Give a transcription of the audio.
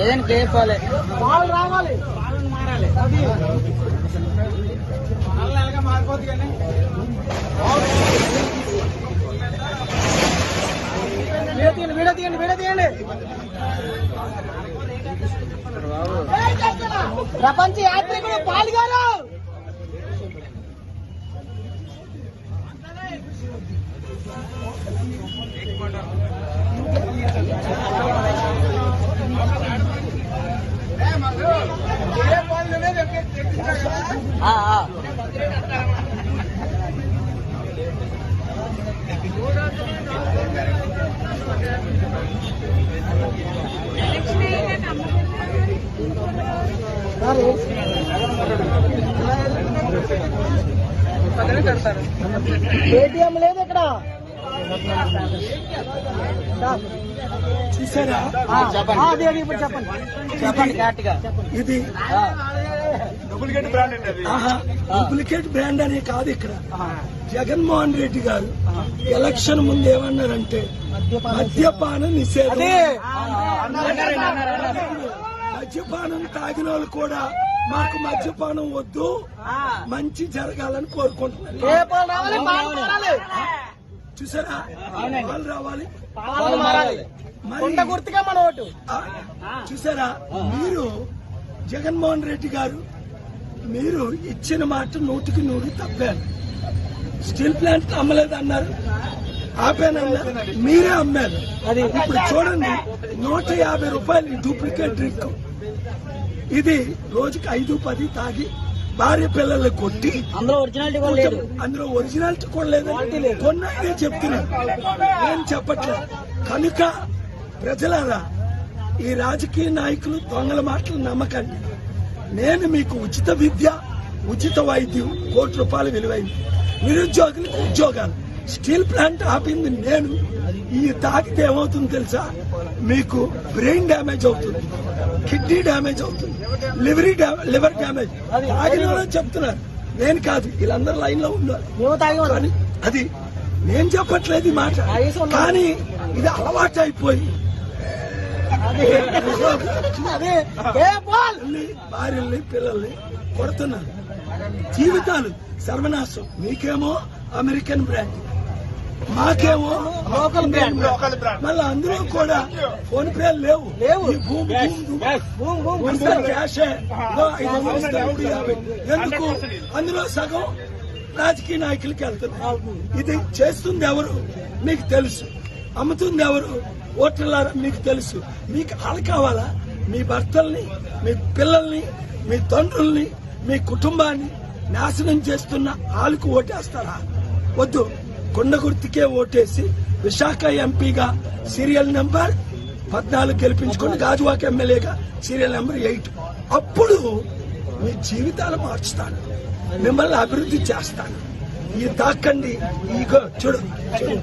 ఏదైనా కేపాలి వాళ్ళు రావాలి. అది. తీయండి వీడియో తీయండి వీడియో తీయండి. ప్రపంచ యాత్రికుడు పాల్గొరు. ఏటీఎం లేదు ఇక్కడ. చూసారా? ఇప్పుడు చెప్పండి. చెప్పండి కరెక్ట్గా ఇది డూప్లికేట్ బ్రాండ్ అనే కాదు ఇక్కడ. జగన్మోహన్ రెడ్డి గారు ఎలక్షన్ ముందు ఏమన్నారంటే మద్యపాన నిషేధం. మద్యపానం తాగిన వాళ్ళు కూడా మాకు మద్యపానం వద్దు మంచి జరగాలని కోరుకుంటున్నారు. చూసారా? వాళ్ళు రావాలి. గుర్తుగా మన ఓటు. ఆ, చూసారా? మీరు జగన్మోహన్ రెడ్డి గారు మీరు ఇచ్చిన మాట నూటికి నూరు తప్పారు స్టీల్ ప్లాంట్ అమ్మలేదు అన్నారు. ఆపానన్నారు. మీరే అమ్మారు. అది ఇప్పుడు చూడండి నూట యాభై రూపాయలు డూప్లికేట్ డ్రింక్. ఇది రోజుకి ఐదు పది తాగి భార్య పిల్లల్ని కొట్టి అందులో ఒరిజినాలిటీ కూడా లేదు. అందులో ఒరిజినాలిటీ కూడా లేదండి. కొన్నాయినే చెప్తున్నాను నేను చెప్పట్లేదు. కనుక ప్రజలారా ఈ రాజకీయ నాయకులు దొంగల మాటలు నమ్మకండి. నేను మీకు ఉచిత విద్య ఉచిత వైద్యం కోటి రూపాయలు విలువైంది. నిరుద్యోగులకు ఉద్యోగాలు. స్టీల్ ప్లాంట్ ఆపింది నేను. ఈ తాకితే ఏమవుతుంది తెలుసా? మీకు బ్రెయిన్ డ్యామేజ్ అవుతుంది కిడ్నీ డ్యామేజ్ అవుతుంది లివరీ లివర్ డ్యామేజ్. తాగిన చెప్తున్నారు. నేను కాదు వీళ్ళందరూ లైన్లో ఉన్నారు అది నేను చెప్పట్లేదు మాట. కానీ ఇది అలవాటు అయిపోయి భార్యల్ని పిల్లల్ని కొడుతున్నారు. జీవితాలు సర్వనాశం. మీకేమో అమెరికన్ బ్రాండ్. మాకేమో లోకల్ బ్రాండ్. మళ్ళీ అందులో కూడా ఫోన్ పే లేవు. లేవు. భూమి క్యాషే యాభై. ఎందుకు? అందులో సగం రాజకీయ నాయకులకి వెళ్తున్నారు ఇది చేస్తుంది ఎవరు? మీకు తెలుసు. అమ్ముతుంది ఎవరు? ఓటర్లారా మీకు తెలుసు. మీకు వాళ్ళు కావాలా? మీ భర్తల్ని మీ పిల్లల్ని మీ తండ్రుల్ని మీ కుటుంబాన్ని నాశనం చేస్తున్న వాళ్ళకు ఓటేస్తారా? వద్దు. కొండ గుర్తికే ఓటేసి విశాఖ ఎంపీగా సీరియల్ నెంబర్ పద్నాలుగు గెలిపించుకుని గాజువాక ఎమ్మెల్యేగా సీరియల్ నెంబర్ ఎయిట్. అప్పుడు మీ జీవితాలు మార్చుతాను. మిమ్మల్ని అభివృద్ధి చేస్తాను. ఈ తాకండి ఈగో చూడు. చూడు.